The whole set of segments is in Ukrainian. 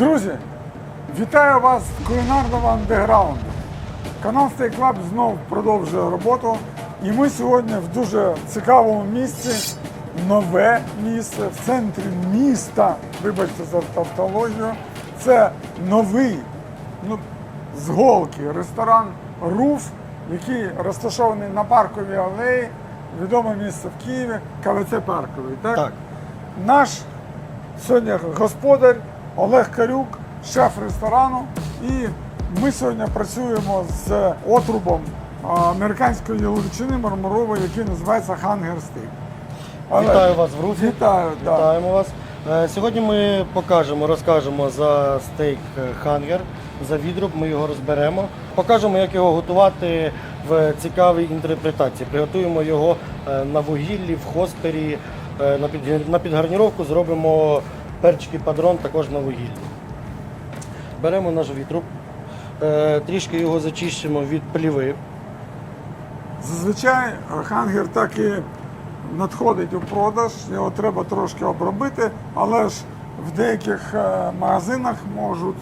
Друзі, вітаю вас з кулінарного андеграунду. Канал Steak Club знов продовжує роботу. І ми сьогодні в дуже цікавому місці, нове місце в центрі міста. Вибачте за тавтологію. Це новий, ну, з голки ресторан Руф, який розташований на парковій алеї. Відоме місце в Києві, КВЦ Парковий. Так? Так. Наш сьогодні господар Олег Карюк, шеф ресторану. І ми сьогодні працюємо з отрубом американської яловичини мармурової, який називається Hunger Steak. Вітаю вас в Руфі. Вітаю, да. Вітаємо вас. Е, Сьогодні ми покажемо, розкажемо за стейк хангер, за відруб, ми його розберемо. Покажемо, як його готувати в цікавій інтерпретації. Приготуємо його е, на вугіллі, в хоспері, е, на підгарніровку зробимо перчики падрон також на вугіллі. Беремо наш відруб, е, трішки його зачищимо від пліви. Зазвичай хангер так і надходить у продаж, його треба трошки обробити, але ж в деяких е, магазинах можуть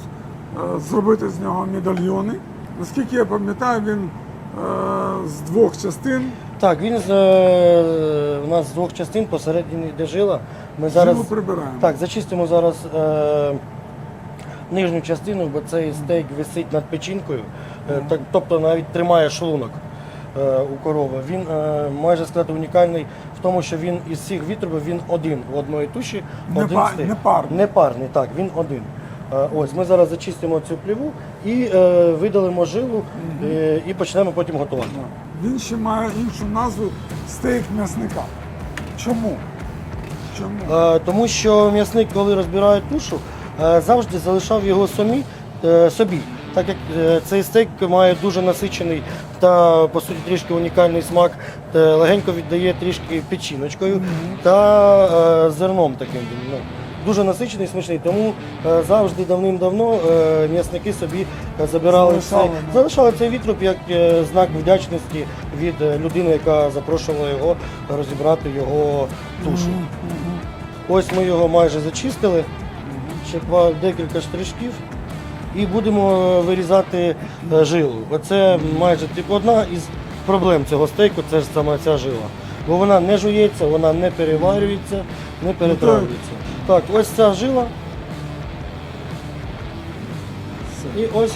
е, зробити з нього медальйони. Наскільки я пам'ятаю, він з двох частин. Так, він з, у нас з двох частин посередині йде жила. Ми зараз Жилу прибираємо. так, зачистимо зараз е, нижню частину, бо цей стейк висить над печінкою, е, так, тобто навіть тримає шлунок е, у корови. Він е, майже сказати унікальний в тому, що він із всіх вітробів він один в одної туші, Не один па- стейк. непарний. Непарний, так, він один. Е, Ось ми зараз зачистимо цю пліву і е, видалимо жилу е, і почнемо потім готувати. Він ще має іншу назву стейк м'ясника. Чому? Чому? Е, Тому що м'ясник, коли розбирає тушу, е, завжди залишав його самі, е, собі. Так як е, цей стейк має дуже насичений та по суті трішки унікальний смак, та легенько віддає трішки печіночкою та е, зерном таким. Ну, дуже насичений, смачний. Тому е, завжди давним-давно е, м'ясники собі е, забирали Залишали, цей, да. залишали цей відруб як е, знак вдячності від е, людини, яка запрошувала його розібрати його тушу. Ось ми його майже зачистили. Ще декілька штришків. І будемо е, вирізати е, жилу. Оце майже типу, одна із проблем цього стейку це ж саме ця жила. Бо вона не жується, вона не переварюється, не перетравлюється. Так, ось ця жила. І ось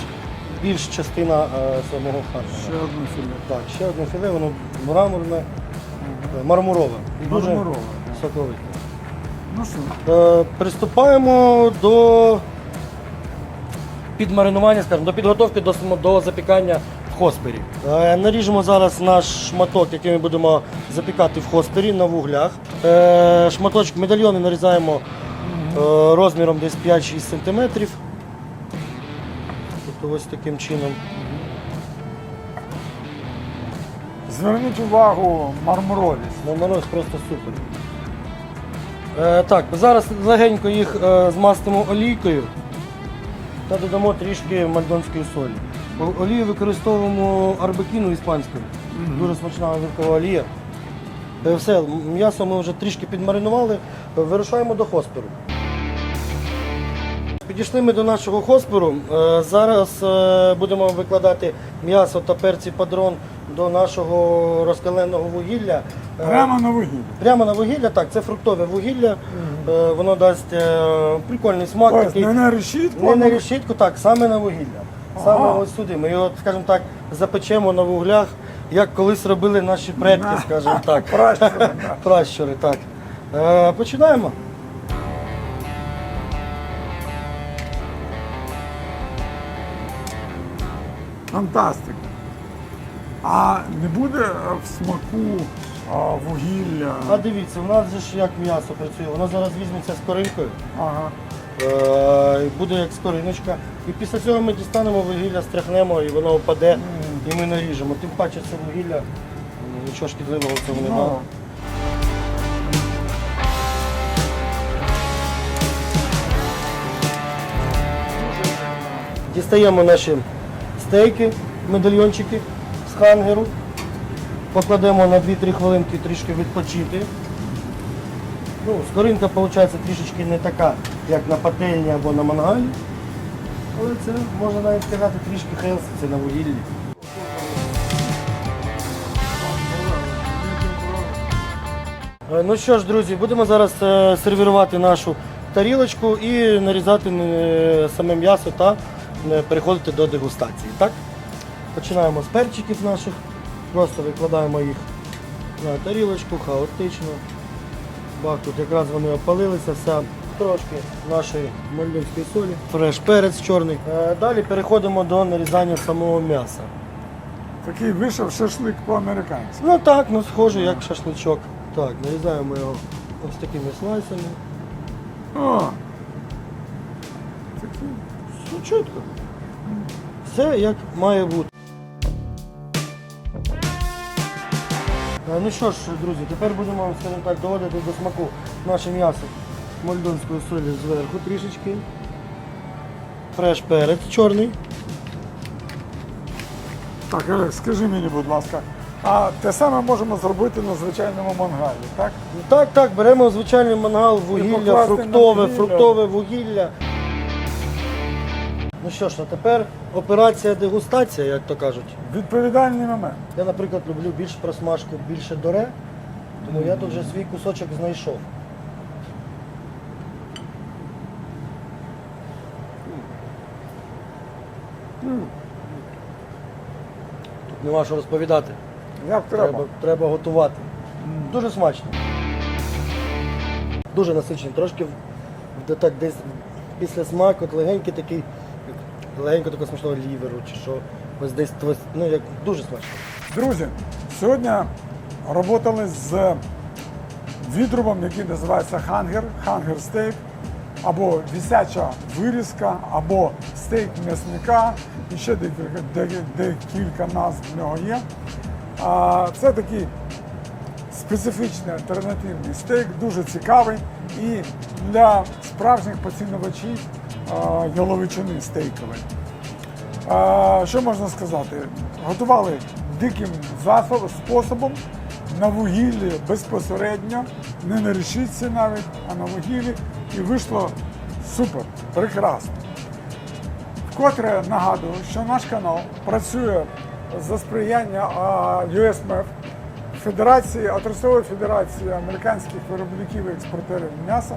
більш частина е, самого Ще одне філе. Так, ще одне філе, воно мраморне, е, мармурове. І дуже Мармурове. соковите. Ну що, Е, Приступаємо до підмаринування, скажімо, до підготовки до, до запікання в хоспері. Е, Наріжемо зараз наш шматок, який ми будемо запікати в хоспері на вуглях. Е, Шматочок медальйони нарізаємо розміром десь 5-6 см. Тобто ось таким чином. зверніть увагу мармуровість. Мороз просто супер. Е, так, зараз легенько їх е, змастимо олійкою та додамо трішки мальдонської солі. Олію використовуємо арбекіну іспанську. Дуже смачна оливкова олія. Е, все, м'ясо ми вже трішки підмаринували, е, вирушаємо до хосперу. Підійшли ми до нашого хосперу. Е, Зараз е, будемо викладати м'ясо та перці падрон до нашого розкаленого вугілля. Е, Прямо на вугіллі. Прямо на вугілля, так, це фруктове вугілля. Воно дасть прикольний смак. Ось такий. не на решітку, Не на решітку, так, саме на вугілля. Саме Ага. ось сюди. Ми його, скажімо так, запечемо на вуглях, як колись робили наші предки, скажімо так. Пращури. Пращури, так. Починаємо. Фантастика. А не буде е, в смаку а, вугілля? А дивіться, у нас же ж як м'ясо працює. Воно зараз візьметься з коринкою. Ага. Е, буде як скориночка. І після цього ми дістанемо вугілля, стряхнемо і воно впаде, і ми наріжемо. Тим паче це вугілля, м, нічого шкідливого в цьому немає. Ну, Дістаємо наші стейки, медальйончики з хангеру. Покладемо на 2-3 хвилинки трішки відпочити. Ну, скоринка виходить трішечки не така, як на пательні або на мангалі. Але це можна навіть сказати трішки хелси, це на вугіллі. Е, Ну що ж, друзі, будемо зараз е, сервірувати нашу тарілочку і нарізати е, саме м'ясо та переходити до дегустації. Так? Починаємо з перчиків наших, просто викладаємо їх на тарілочку хаотично. Бах, тут якраз вони опалилися, вся трошки нашої мальдивської солі, фреш перець чорний. Е, Далі переходимо до нарізання самого м'яса. Такий вийшов шашлик по-американськи. Ну так, ну схоже, як шашличок. Так, нарізаємо його ось такими слайсами. О! Все чітко. Все як має бути. Е, Ну що ж, друзі, тепер будемо, скажімо так, доводити до смаку наше м'ясо мольдонської солі зверху трішечки. Фреш перець чорний. Так, Олег, скажи мені, будь ласка, а те саме можемо зробити на звичайному мангалі, так? Ну, Так, так, беремо звичайний мангал, вугілля, покласти на фруктове, вугілля. фруктове вугілля. Що ж, а тепер операція дегустація, як то кажуть. Відповідальний момент. Я, наприклад, люблю більш просмажку, більше доре, тому я тут вже свій кусочок знайшов. Тут нема що розповідати. Як треба. Треба, треба готувати. Дуже смачно. Дуже насичений. Трошки де так десь після смаку, от легенький такий, легенько такого смачного ліверу, чи що. Ось десь ну, як дуже смачно. Друзі, сьогодні працювали з відрубом, який називається хангер, хангер стейк, або вісяча вирізка, або стейк м'ясника, і ще декілька, де- декілька назв в нього є. Це такий специфічний альтернативний стейк, дуже цікавий і для справжніх поцінувачів яловичини стейкової. А, що можна сказати? Готували диким засоб, способом на вугіллі безпосередньо, не на решітці навіть, а на вугіллі. І вийшло супер, прекрасно. Вкотре нагадую, що наш канал працює за сприяння USMF, Федерації, Отрасової Федерації американських виробників і експортерів м'яса,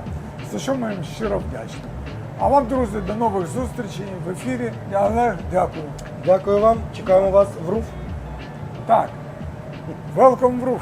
за що ми їм щиро вдячні. А вам, друзі, до нових зустрічей в ефірі. Я Олег, дякую. Дякую вам, чекаємо вас в РУФ. Так, welcome в Roof.